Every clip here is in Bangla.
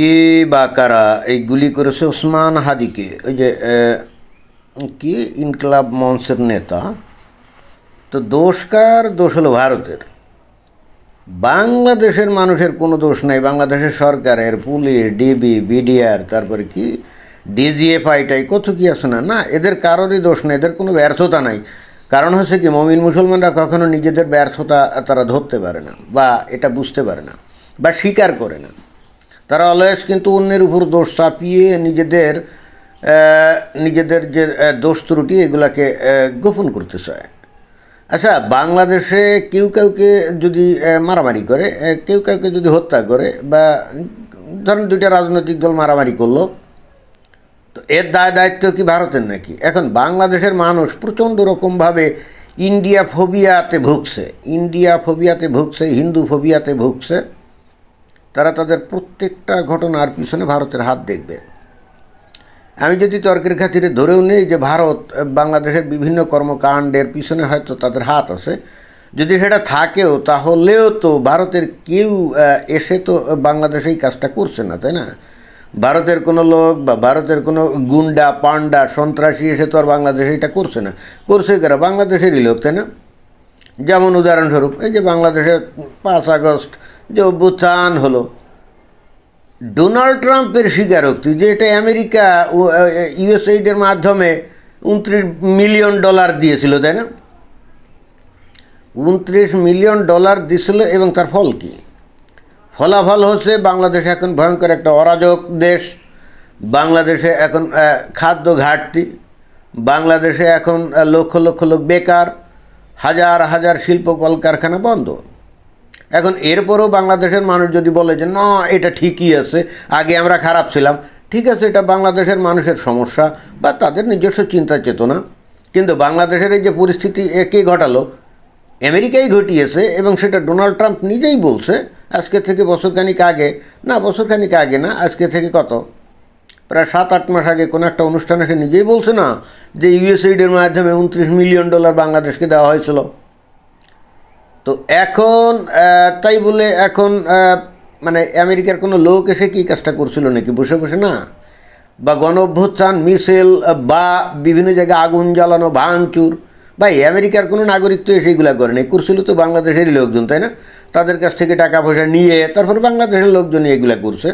কে বা কারা এই গুলি করেছে ওসমান হাদিকে? ওই যে কি ইনকলাব মঞ্চের নেতা? তো দোষ কার? দোষ হলো ভারতের। বাংলাদেশের মানুষের কোনো দোষ নাই। বাংলাদেশের সরকারের, পুলিশ, ডিবি, বিডিআর, তারপরে কি? ডিজিএফআইটাই কত কি আছে না? না, এদের কারোরই দোষ নেই। এদের কোনো ব্যর্থতা নাই। কারণ হচ্ছে কি, মমিন মুসলমানরা কখনো নিজেদের ব্যর্থতা তারা ধরতে পারে না বা এটা বুঝতে পারে না বা স্বীকার করে না। তারা অলয়েস কিন্তু অন্যের উপর দোষ চাপিয়ে নিজেদের নিজেদের যে দোষ ত্রুটি এগুলাকে গোপন করতে চায়। আচ্ছা বাংলাদেশে কেউ কাউকে যদি মারামারি করে কেউ কাউকে যদি হত্যা করে বা ধরেন দুইটা রাজনৈতিক দল মারামারি করল, তো এর দায় দায়িত্ব কি ভারতের নাকি? এখন বাংলাদেশের মানুষ প্রচণ্ড রকমভাবে ইন্ডিয়া ফোবিয়াতে ভুগছে ইন্ডিয়া ফোবিয়াতে ভুগছে হিন্দু ফোবিয়াতে ভুগছে। তারা তাদের প্রত্যেকটা ঘটনার পিছনে ভারতের হাত দেখবে। আমি যদি তর্কের খাতিরে ধরেও নেই যে ভারত বাংলাদেশের বিভিন্ন কর্মকাণ্ডের পিছনে হয়তো তাদের হাত আছে। যদি সেটা থাকেও, তাহলেও তো ভারতের কেউ এসে তো বাংলাদেশেই কাজটা করছে না, তাই না? ভারতের কোনো লোক বা ভারতের কোনো গুন্ডা পান্ডা সন্ত্রাসী এসে তো আর বাংলাদেশে এটা করছে না। করছে কারা? বাংলাদেশেরই লোক, তাই না? যেমন উদাহরণস্বরূপ, এই যে বাংলাদেশে পাঁচ আগস্ট যে অভ্যুত্থান হলো। ডোনাল্ড ট্রাম্পের স্বীকারোক্তি যে এটা আমেরিকা ইউএসএইডের মাধ্যমে উনত্রিশ মিলিয়ন ডলার দিয়েছিল, তাই না? উনত্রিশ মিলিয়ন ডলার দিছিল এবং তার ফল কি? ফলাফল হচ্ছে বাংলাদেশ এখন ভয়ঙ্কর একটা অরাজক দেশ। বাংলাদেশে এখন খাদ্য ঘাটতি। বাংলাদেশে এখন লক্ষ লক্ষ লোক বেকার। হাজার হাজার শিল্প কলকারখানা বন্ধ। এখন এরপরও বাংলাদেশের মানুষ যদি বলে যে, না, এটা ঠিকই আছে, আগে আমরা খারাপ ছিলাম। ঠিক আছে, এটা বাংলাদেশের মানুষের সমস্যা বা তাদের নিজস্ব চিন্তা চেতনা। কিন্তু বাংলাদেশের এই যে পরিস্থিতি একে ঘটালো, আমেরিকাই ঘটিয়েছে এবং সেটা ডোনাল্ড ট্রাম্প নিজেই বলছে, আজকে থেকে বছরখানিক আগে। না, বছরখানিক আগে না, আজকে থেকে কত? প্রায় সাত আট মাস আগে কোনো একটা অনুষ্ঠানে সে নিজেই বলছে না যে, ইউএসএইডের মাধ্যমে উনত্রিশ মিলিয়ন ডলার বাংলাদেশকে দেওয়া হয়েছিল। তো এখন তাই বলে এখন মানে আমেরিকার কোনো লোক এসে কি কাজটা করছিল নাকি? বসে বসে না? বা গণ অভ্যুত্থান মিছিল বা বিভিন্ন জায়গায় আগুন জ্বালানো, ভাঙচুর ভাই আমেরিকার কোনো নাগরিক তো এসে এগুলা করে নাই। করছিল তো বাংলাদেশেরই লোকজন, তাই না? তাদের কাছ থেকে টাকা পয়সা নিয়ে তারপরে বাংলাদেশের লোকজনই এগুলা করছে।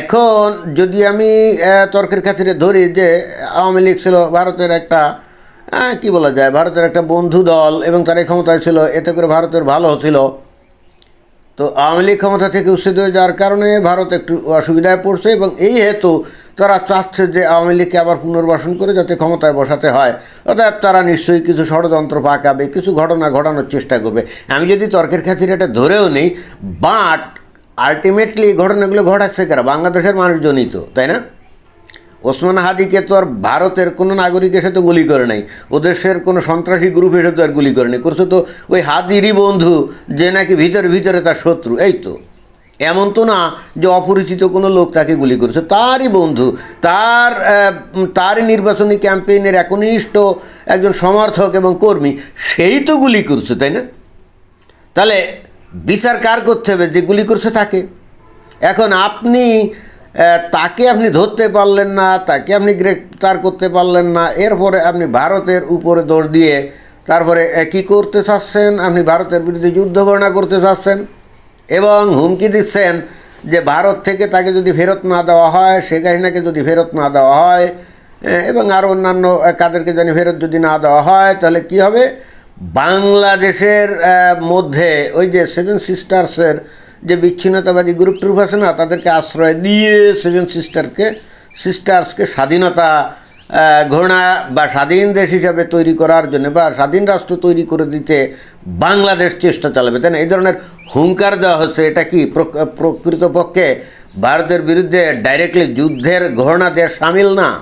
এখন যদি আমি তর্কের খাতিরে ধরি যে আওয়ামী লীগ ছিল ভারতের একটা কি বলা যায়? ভারতের একটা বন্ধু দল এবং তারাই ক্ষমতায় ছিল, এতে করে ভারতের ভালো ছিল তো আওয়ামী লীগ ক্ষমতা থেকে উচ্ছেদ হয়ে যাওয়ার কারণে ভারত একটু অসুবিধায় পড়ছে এবং এই হেতু তারা চাচ্ছে যে আওয়ামী লীগকে আবার পুনর্বাসন করে যাতে ক্ষমতায় বসাতে হয়। অতএব তারা নিশ্চয়ই কিছু ষড়যন্ত্র পাকাবে, কিছু ঘটনা ঘটানোর চেষ্টা করবে। আমি যদি তর্কের খাতিরে এটা ধরেও নিই বাট আলটিমেটলি ঘটনাগুলো ঘটাচ্ছে কারা? বাংলাদেশের মানুষজনই তো, তাই না? ওসমান হাদিকে তো আর ভারতের কোনো নাগরিক এসে তো গুলি করে নাই ও দেশের কোনো সন্ত্রাসী গ্রুপ এসে তো আর গুলি করে নাই। করছে তো ওই হাদিরই বন্ধু যে নাকি ভিতরে ভিতরে তার শত্রু, এই তো। এমন তো না যে অপরিচিত কোনো লোক তাকে গুলি করেছে। তারই বন্ধু, তার তারই নির্বাচনী ক্যাম্পেইনের একনিষ্ঠ একজন সমর্থক এবং কর্মী, সেই তো গুলি করছে, তাই না? তাহলে বিচার কার করতে হবে যে গুলি করছে তাকে? এখন আপনি তাকে আপনি ধরতে পারলেন না, তাকে আপনি গ্রেপ্তার করতে পারলেন না, এরপরে আপনি ভারতের উপরে দোষ দিয়ে তারপরে কি করতে চাচ্ছেন? আপনি ভারতের বিরুদ্ধে যুদ্ধ ঘোষণা করতে চাচ্ছেন এবং হুমকি দিচ্ছেন যে ভারত থেকে তাকে যদি ফেরত না দেওয়া হয়, শেখ হাসিনাকে যদি ফেরত না দেওয়া হয় এবং আরও অন্যান্য কাদেরকে জানি ফেরত যদি না দেওয়া হয়, তাহলে কি হবে? বাংলাদেশের মধ্যে ওই যে সেভেন সিস্টার্সের যে বিচ্ছিন্নতাবাদী গ্রুপ ট্রুপ আছে না, তাদেরকে আশ্রয় দিয়ে সেভেন সিস্টারকে সিস্টার্সকে স্বাধীনতা ঘোষণা বা স্বাধীন দেশ হিসাবে তৈরি করার জন্য বা স্বাধীন রাষ্ট্র তৈরি করে দিতে বাংলাদেশ চেষ্টা চালাবে। তাই না? এই ধরনের হুঙ্কার দেওয়া হচ্ছে, এটা কি প্রক- প্রকৃতপক্ষে ভারতের বিরুদ্ধে ডাইরেক্টলি যুদ্ধের ঘোষণা দেওয়া সামিল না?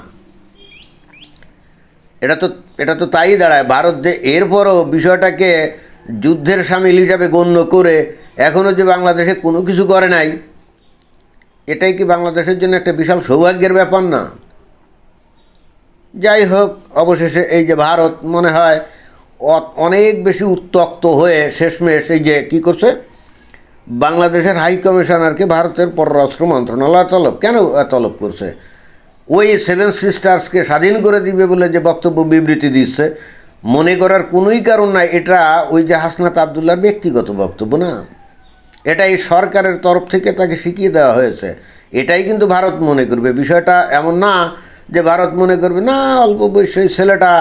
এটা তো এটা তো তাই দাঁড়ায়। ভারত যে এরপরও বিষয়টাকে যুদ্ধের সামিল হিসাবে গণ্য করে এখনও যে বাংলাদেশে কোনো কিছু করে নাই, এটাই কি বাংলাদেশের জন্য একটা বিশাল সৌভাগ্যের ব্যাপার না? যাই হোক, অবশেষে এই যে ভারত মনে হয় অনেক বেশি উত্তক্ত হয়ে শেষমেশ এই যে কী করছে? বাংলাদেশের হাই কমিশনারকে ভারতের পররাষ্ট্র মন্ত্রণালয় তলব কেন তলব করছে? ওই সেভেন সিস্টার্সকে স্বাধীন করে দিবে বলে যে বক্তব্য বিবৃতি দিচ্ছে, মনে করার কোনোই কারণ নাই। এটা ওই যে হাসনাত আবদুল্লার ব্যক্তিগত বক্তব্য না? এটা এই সরকারের তরফ থেকে তাকে শিখিয়ে দেওয়া হয়েছে। এটাই কিন্তু ভারত মনে করবে। বিষয়টা এমন না যে ভারত মনে করবে না অল্প বয়সী ছেলেটা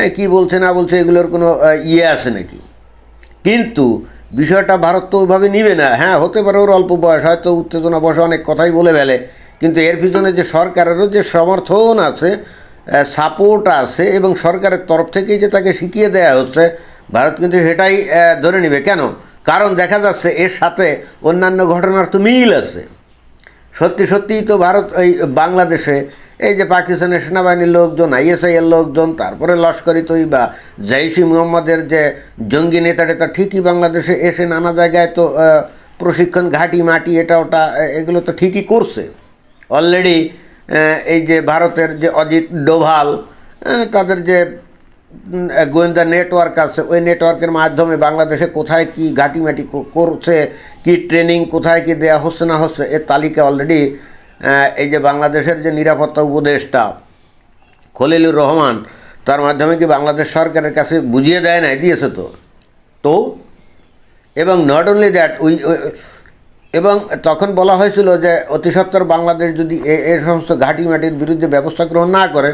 এ, কি বলছে না বলছে এগুলোর কোনো ইয়ে আছে নাকি? কিন্তু বিষয়টা ভারত তো ওইভাবে নিবে না। হ্যাঁ হতে পারে ওর অল্প বয়স হয়তো উত্তেজনা বসে অনেক কথাই বলে ফেলে। কিন্তু এর পিছনে যে সরকারেরও যে সমর্থন আছে সাপোর্ট আছে এবং সরকারের তরফ থেকেই যে তাকে শিখিয়ে দেওয়া হচ্ছে ভারত কিন্তু সেটাই ধরে নেবে। কেন? কারণ দেখা যাচ্ছে এর সাথে অন্যান্য ঘটনার তো মিল আছে। সত্যি সত্যিই তো ভারত এই বাংলাদেশে এই যে পাকিস্তানের সেনাবাহিনীর লোকজন আইএসআই এর লোকজন, তারপরে লস্করি তৈবা জাইশি মুহম্মদের যে জঙ্গি নেতা টেতা ঠিকই বাংলাদেশে এসে নানা জায়গায় তো প্রশিক্ষণ ঘাঁটি মাটি এটা ওটা এগুলো তো ঠিকই করছে। অলরেডি এই যে ভারতের যে অজিত ডোভাল তাদের যে গোয়েন্দা নেটওয়ার্ক আছে, ওই নেটওয়ার্কের মাধ্যমে বাংলাদেশে কোথায় কি ঘাটিমাটি করছে, কি ট্রেনিং কোথায় কি দেয়া হচ্ছে না হচ্ছে, এর তালিকা অলরেডি এই যে বাংলাদেশের যে নিরাপত্তা উপদেষ্টা খলিলুর রহমান, তার মাধ্যমে কি বাংলাদেশ সরকারের কাছে বুঝিয়ে দেয় না দিয়েছে তো। তো? এবং নট অনলি দ্যাট উই এবং তখন বলা হয়েছিল যে অতি সত্বর বাংলাদেশ যদি এ- সমস্ত ঘাঁটি মাটির বিরুদ্ধে ব্যবস্থা গ্রহণ না করে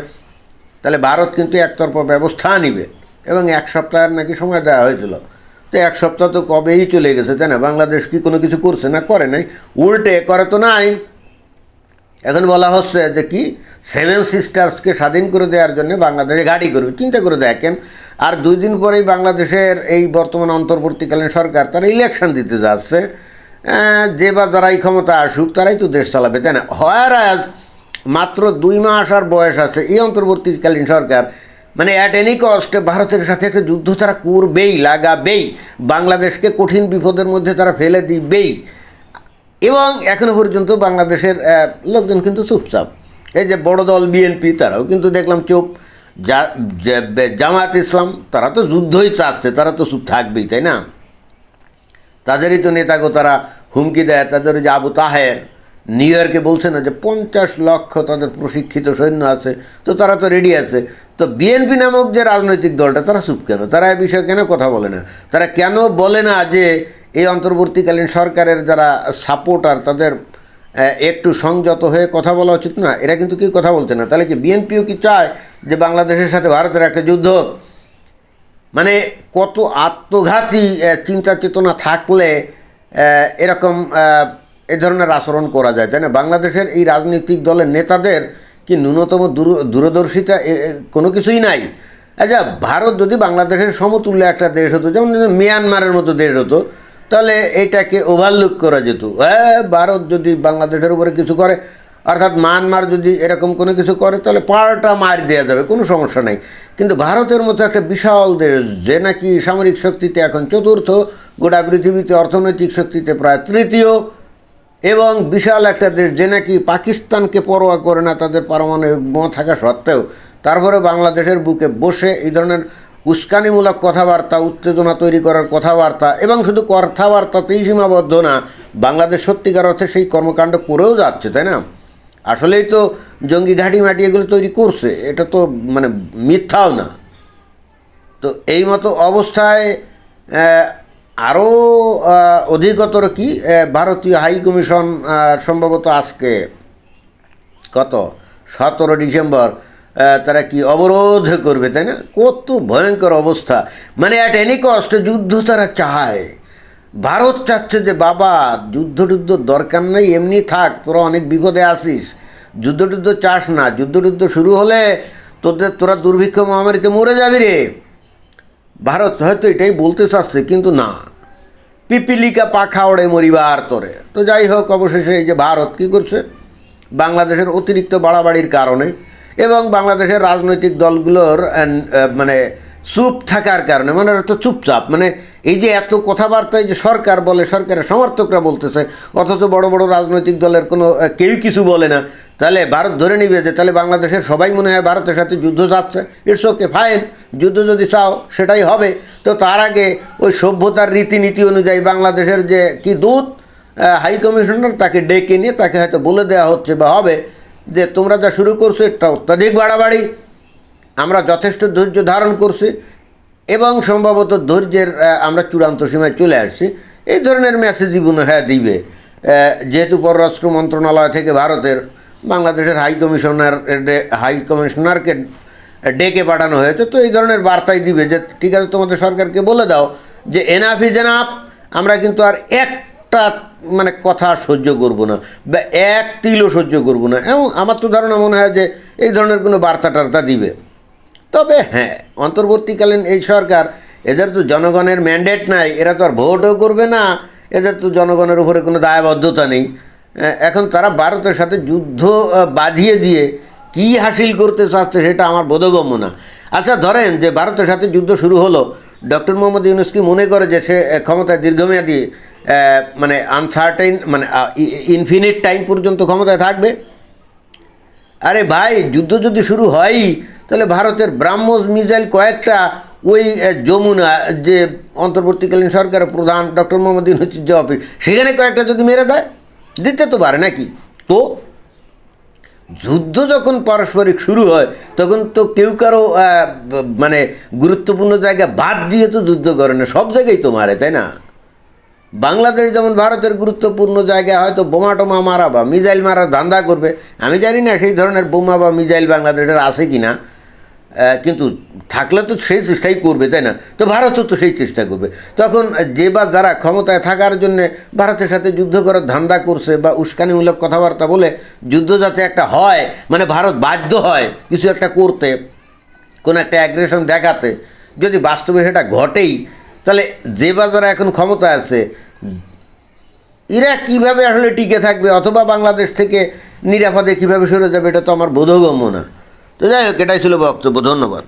তাহলে ভারত কিন্তু একতরফা ব্যবস্থা নিবে। এবং এক সপ্তাহের নাকি সময় দেওয়া হয়েছিল। তো এক সপ্তাহ তো কবেই চলে গেছে, তাই না? বাংলাদেশ কি কোনো কিছু করছে না করে নাই? উল্টে করে তো নাই। এখন বলা হচ্ছে যে কি? সেভেন সিস্টার্সকে স্বাধীন করে দেওয়ার জন্য বাংলাদেশে গাড়ি করবে। চিন্তা করে দেখেন। আর দুই দিন পরেই বাংলাদেশের এই বর্তমান অন্তর্বর্তীকালীন সরকার তারা ইলেকশন দিতে যাচ্ছে। যে বা যারাই ক্ষমতা আসুক, তারাই তো দেশ চালাবে, তাই না? হয় আজ মাত্র দুই মাস আর বয়স আছে, এই অন্তর্বর্তীকালীন সরকার মানে অ্যাট এনি কস্টে ভারতের সাথে একটা যুদ্ধ তারা করবেই, লাগাবেই, বাংলাদেশকে কঠিন বিপদের মধ্যে তারা ফেলে দিবেই। এবং এখনও পর্যন্ত বাংলাদেশের লোকজন কিন্তু চুপচাপ। এই যে বড় দল বিএনপি তারাও কিন্তু দেখলাম চুপ। যা জামাত ইসলাম, তারা তো যুদ্ধই চাচ্ছে, তারা তো চুপ থাকবেই, তাই না? তাদেরই তো নেতাগো তারা হুমকি দেয়, তাদের যে আবু তাহের নিউ ইয়র্কে বলছে না যে পঞ্চাশ লক্ষ তাদের প্রশিক্ষিত সৈন্য আছে, তো তারা তো রেডি আছে। তো বিএনপি নামক যে রাজনৈতিক দলটা, তারা চুপ কেন? তারা এ বিষয়ে কেন কথা বলে না? তারা কেন বলে না যে এই অন্তর্বর্তীকালীন সরকারের যারা সাপোর্টার তাদের একটু সংযত হয়ে কথা বলা উচিত না? এরা কিন্তু কেউ কথা বলছে না। তাহলে কি বিএনপিও কি চায় যে বাংলাদেশের সাথে ভারতের একটা যুদ্ধ হোক? মানে কত আত্মঘাতী চিন্তা চেতনা থাকলে এরকম এ ধরনের আচরণ করা যায়, তাই না? বাংলাদেশের এই রাজনৈতিক দলের নেতাদের কি ন্যূনতম দূর- দূরদর্শিতা কোনো কিছুই নাই? আচ্ছা ভারত যদি বাংলাদেশের সমতুল্য একটা দেশ হতো, যেমন মিয়ানমারের মতো দেশ হতো, তাহলে এটাকে ওভারলুক করা যেত। হ্যাঁ ভারত যদি বাংলাদেশের উপরে কিছু করে, অর্থাৎ মায়ানমার যদি এরকম কোনো কিছু করে, তাহলে পাল্টা মার দেওয়া যাবে, কোনো সমস্যা নেই। কিন্তু ভারতের মতো একটা বিশাল দেশ, যে নাকি সামরিক শক্তিতে এখন চতুর্থ, গোটা পৃথিবীতে অর্থনৈতিক শক্তিতে প্রায় তৃতীয় এবং বিশাল একটা দেশ যে নাকি পাকিস্তানকে পরোয়া করে না তাদের পারমাণবিক বোমা থাকা সত্ত্বেও, তারপরে বাংলাদেশের বুকে বসে এই ধরনের উস্কানিমূলক কথাবার্তা, উত্তেজনা তৈরি করার কথাবার্তা এবং শুধু কথাবার্তাতেই সীমাবদ্ধ না, বাংলাদেশ সত্যিকার অর্থে সেই কর্মকাণ্ড করেও যাচ্ছে, তাই না? আসলেই তো জঙ্গি ঘাঁটি মাটি এগুলো তৈরি করছে, এটা তো মানে মিথ্যাও না। তো এই মতো অবস্থায় আরও অধিকতর কি? ভারতীয় হাই কমিশন সম্ভবত আজকে কত? সতেরো ডিসেম্বর তারা কি অবরোধ করবে, তাই না? কত ভয়ঙ্কর অবস্থা। মানে অ্যাট এনি কস্ট যুদ্ধ তারা চায়। ভারত চাচ্ছে যে, বাবা, যুদ্ধ টুদ্ধ দরকার নেই, এমনি থাক, তোরা অনেক বিপদে আসিস। যুদ্ধ টুদ্ধ চাস না, যুদ্ধ টুদ্ধ শুরু হলে তোদের, তোরা দুর্ভিক্ষ মহামারীতে মরে যাবি রে। ভারত হয়তো এটাই বলতে চাচ্ছে, কিন্তু না। পিপিলিকা পাখা ওড়ে মরিবার তোরে। তো যাই হোক অবশেষে এই যে ভারত কী করছে? বাংলাদেশের অতিরিক্ত বাড়াবাড়ির কারণে এবং বাংলাদেশের রাজনৈতিক দলগুলোর মানে চুপ থাকার কারণে মানে তো চুপচাপ মানে এই যে এত কথাবার্তায় যে সরকার বলে, সরকারের সমর্থকরা বলতেছে, অথচ বড় বড় রাজনৈতিক দলের কোনো কেউ কিছু বলে না। তাহলে ভারত ধরে নিবে যে, তাহলে বাংলাদেশের সবাই মনে হয় ভারতের সাথে যুদ্ধ চাচ্ছে। ইটস ওকে ফাইন যুদ্ধ যদি চাও, সেটাই হবে। তো তার আগে ওই সভ্যতার রীতিনীতি অনুযায়ী বাংলাদেশের যে কি দূত হাই কমিশনার তাকে ডেকে নিয়ে তাকে হয়তো বলে দেওয়া হচ্ছে বা হবে যে, তোমরা যা শুরু করছ, এটা অত্যাধিক বাড়াবাড়ি। আমরা যথেষ্ট ধৈর্য ধারণ করছি এবং সম্ভবত ধৈর্যের আমরা চূড়ান্ত সীমায় চলে আসছি। এই ধরনের মেসেজই মনে হয় দিবে। যেহেতু পররাষ্ট্র মন্ত্রণালয় থেকে ভারতের বাংলাদেশের হাই কমিশনার হাই কমিশনারকে ডেকে পাঠানো হয়েছে। তো এই ধরনের বার্তাই দিবে যে, ঠিক আছে, তোমাদের সরকারকে বলে দাও যে এনাফ ইজ এনাফ আমরা কিন্তু আর একটা মানে কথা সহ্য করব না, বা এক তিলও সহ্য করব না। এবং আমার তো ধারণা মনে হয় যে, এই ধরনের কোনো বার্তা টার্তা দিবে। তবে হ্যাঁ অন্তর্বর্তীকালীন এই সরকার, এদের তো জনগণের ম্যান্ডেট নাই, এরা তো আর ভোটও করবে না, এদের তো জনগণের উপরে কোনো দায়বদ্ধতা নেই। এখন তারা ভারতের সাথে যুদ্ধ বাঁধিয়ে দিয়ে কি হাসিল করতে চাচ্ছে সেটা আমার বোধগম্য না। আচ্ছা ধরেন যে ভারতের সাথে যুদ্ধ শুরু হলো, ডক্টর মোহাম্মদ ইউনুস কি মনে করে যে সে ক্ষমতায় দীর্ঘমেয়াদী মানে আনসার্টেন মানে ইনফিনিট টাইম পর্যন্ত ক্ষমতায় থাকবে? আরে ভাই, যুদ্ধ যদি শুরু হয়ই, তাহলে ভারতের ব্রাহ্মস মিসাইল কয়েকটা ওই যমুনা, যে অন্তর্বর্তীকালীন সরকারের প্রধান ডক্টর মোহাম্মদ ইউনুসের যে অফিস, সেখানে কয়েকটা যদি মেরে দেয়? দিতে তো পারে নাকি? তো যুদ্ধ যখন পারস্পরিক শুরু হয়, তখন তো কেউ কারও মানে গুরুত্বপূর্ণ জায়গা বাদ দিয়ে তো যুদ্ধ করে না, সব জায়গায় তো মারে, তাই না? বাংলাদেশ যেমন ভারতের গুরুত্বপূর্ণ জায়গায় হয়তো বোমা টোমা মারা বা মিজাইল মারার ধান্দা করবে, আমি জানি না সেই ধরনের বোমা বা মিজাইল বাংলাদেশের আছে কি না কিন্তু থাকলে তো সেই চেষ্টাই করবে, তাই না? তো ভারতও তো সেই চেষ্টা করবে। তখন যে বা যারা ক্ষমতায় থাকার জন্যে ভারতের সাথে যুদ্ধ করার ধান্দা করছে বা উস্কানিমূলক কথাবার্তা বলে যুদ্ধ যাতে একটা হয় মানে ভারত বাধ্য হয় কিছু একটা করতে, কোনো একটা অ্যাগ্রেশন দেখাতে, যদি বাস্তবে সেটা ঘটেই, তাহলে যে বা যারা এখন ক্ষমতা আছে এরা কীভাবে আসলে টিকে থাকবে? অথবা বাংলাদেশ থেকে নিরাপদে কীভাবে সরে যাবে? এটা তো আমার বোধগম্য না। তো যাই হোক এটাই ছিল বক্তব্য ধন্যবাদ।